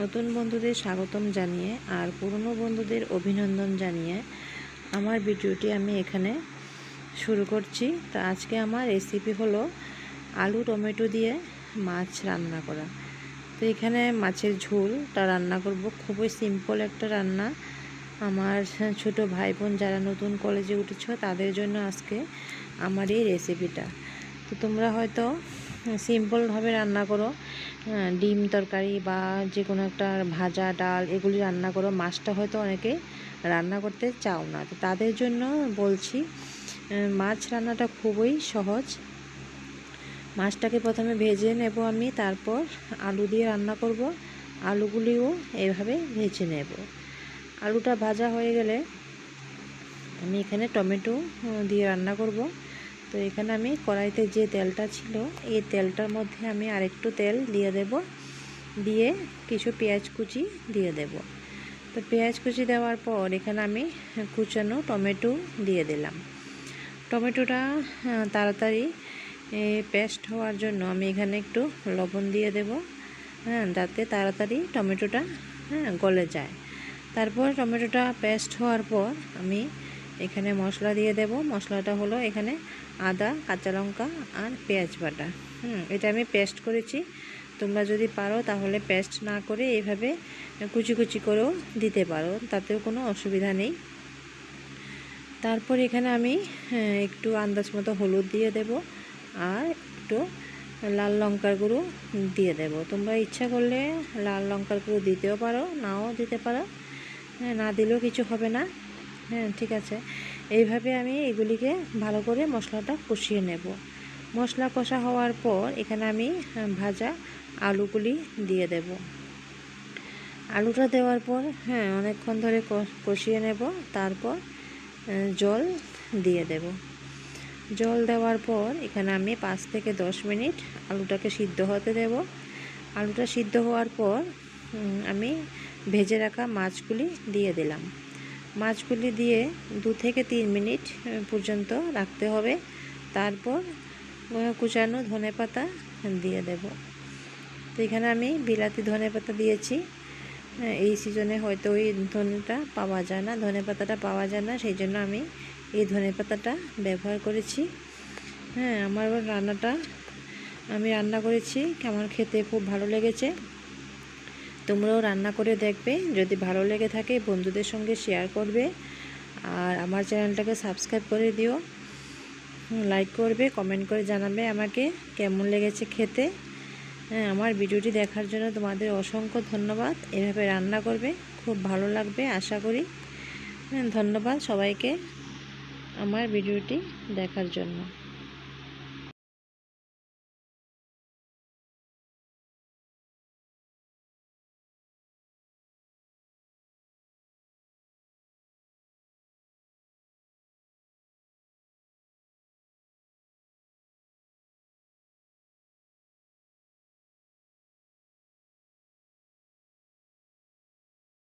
নতুন বন্ধুদের স্বাগতম জানিয়ে আর পুরনো বন্ধুদের অভিনন্দন জানিয়ে আমার ভিডিওটি আমি এখানে শুরু করছি। তো আজকে আমার রেসিপি হলো আলু টমেটো দিয়ে মাছ রান্না করা। তো এখানে মাছের ঝোলটা রান্না করব। খুবই সিম্পল একটা রান্না। আমার ছোট ভাই বোন যারা নতুন কলেজে উঠেছ, তাদের জন্য আজকে আমার এই রেসিপিটা তো তোমরা হয়তো সিম্পলভাবে রান্না করো। ডিম তরকারি বা যে কোনো একটা ভাজা ডাল এগুলি রান্না করো। মাছটা হয়তো অনেকে রান্না করতে চাও না। তো তাদের জন্য বলছি মাছ রান্নাটা খুবই সহজ। মাছটাকে প্রথমে ভেজে নেব আমি, তারপর আলু দিয়ে রান্না করব। আলুগুলিও এভাবে ভেজে নেব। আলুটা ভাজা হয়ে গেলে আমি এখানে টমেটো দিয়ে রান্না করব। তো এখানে আমি কড়াইতে যে তেলটা ছিল, এই তেলটার মধ্যে আমি আরেকটু তেল দিয়ে দেব। দিয়ে কিছু পেঁয়াজ কুচি দিয়ে দেব। তো পেঁয়াজ কুচি দেওয়ার পর এখানে আমি কুচানো টমেটো দিয়ে দিলাম। টমেটোটা তাড়াতাড়ি পেস্ট হওয়ার জন্য আমি এখানে একটু লবণ দিয়ে দেব হ্যাঁ যাতে তাড়াতাড়ি টমেটোটা হ্যাঁ গলে যায়। তারপর টমেটোটা পেস্ট হওয়ার পর আমি এখানে মশলা দিয়ে দেব। মশলাটা হলো এখানে আদা, কাঁচা লঙ্কা আর পেঁয়াজ বাটা। হুম, এটা আমি পেস্ট করেছি। তোমরা যদি পারো তাহলে পেস্ট না করে এভাবে কুচি কুচি করেও দিতে পারো, তাতেও কোনো অসুবিধা নেই। তারপর এখানে আমি একটু আন্দাজ মতো হলুদ দিয়ে দেব আর একটু লাল লঙ্কার গুঁড়ো দিয়ে দেব। তোমরা ইচ্ছা করলে লাল লঙ্কার গুঁড়ো দিতেও পারো, নাও দিতে পারো। না দিলেও কিছু হবে না। হ্যাঁ ঠিক আছে। এইভাবে আমি এগুলিকে ভালো করে মশলাটা কষিয়ে নেব। মশলা কষা হওয়ার পর এখানে আমি হ্যাঁ, ভাজা আলুগুলি দিয়ে দেব। আলুটা দেওয়ার পর হ্যাঁ অনেকক্ষণ ধরে কষিয়ে নেব। তারপর জল দিয়ে দেব। জল দেওয়ার পর এখানে আমি পাঁচ থেকে দশ মিনিট আলুটাকে সিদ্ধ হতে দেব। আলুটা সিদ্ধ হওয়ার পর আমি ভেজে রাখা মাছগুলি দিয়ে দিলাম। মাছগুলি দিয়ে দু থেকে তিন মিনিট পর্যন্ত রাখতে হবে। তারপর কুচানো ধনে পাতা দিয়ে দেব। তো এখানে আমি বিলাতি ধনে পাতা দিয়েছি। এই সিজনে হয়তো ওই ধনেটা পাওয়া যায় না, ধনে পাতাটা পাওয়া যায় না, সেই জন্য আমি এই ধনে পাতাটা ব্যবহার করেছি। হ্যাঁ আমার রান্নাটা আমি রান্না করেছি, আমার খেতে খুব ভালো লেগেছে। তোমরাও রান্না করে দেখবে। যদি ভালো লেগে থাকে, বন্ধুদের সঙ্গে শেয়ার করবে। আর আমার চ্যানেলটাকে সাবস্ক্রাইব করে দিও। লাইক করবে কমেন্ট করে জানাবে আমাকে কেমন লেগেছে খেতে। হ্যাঁ আমার ভিডিওটি দেখার জন্য তোমাদের অসংখ্য ধন্যবাদ। এভাবে রান্না করবে, খুব ভালো লাগবে, আশা করি। হ্যাঁ ধন্যবাদ সবাইকে আমার ভিডিওটি দেখার জন্য।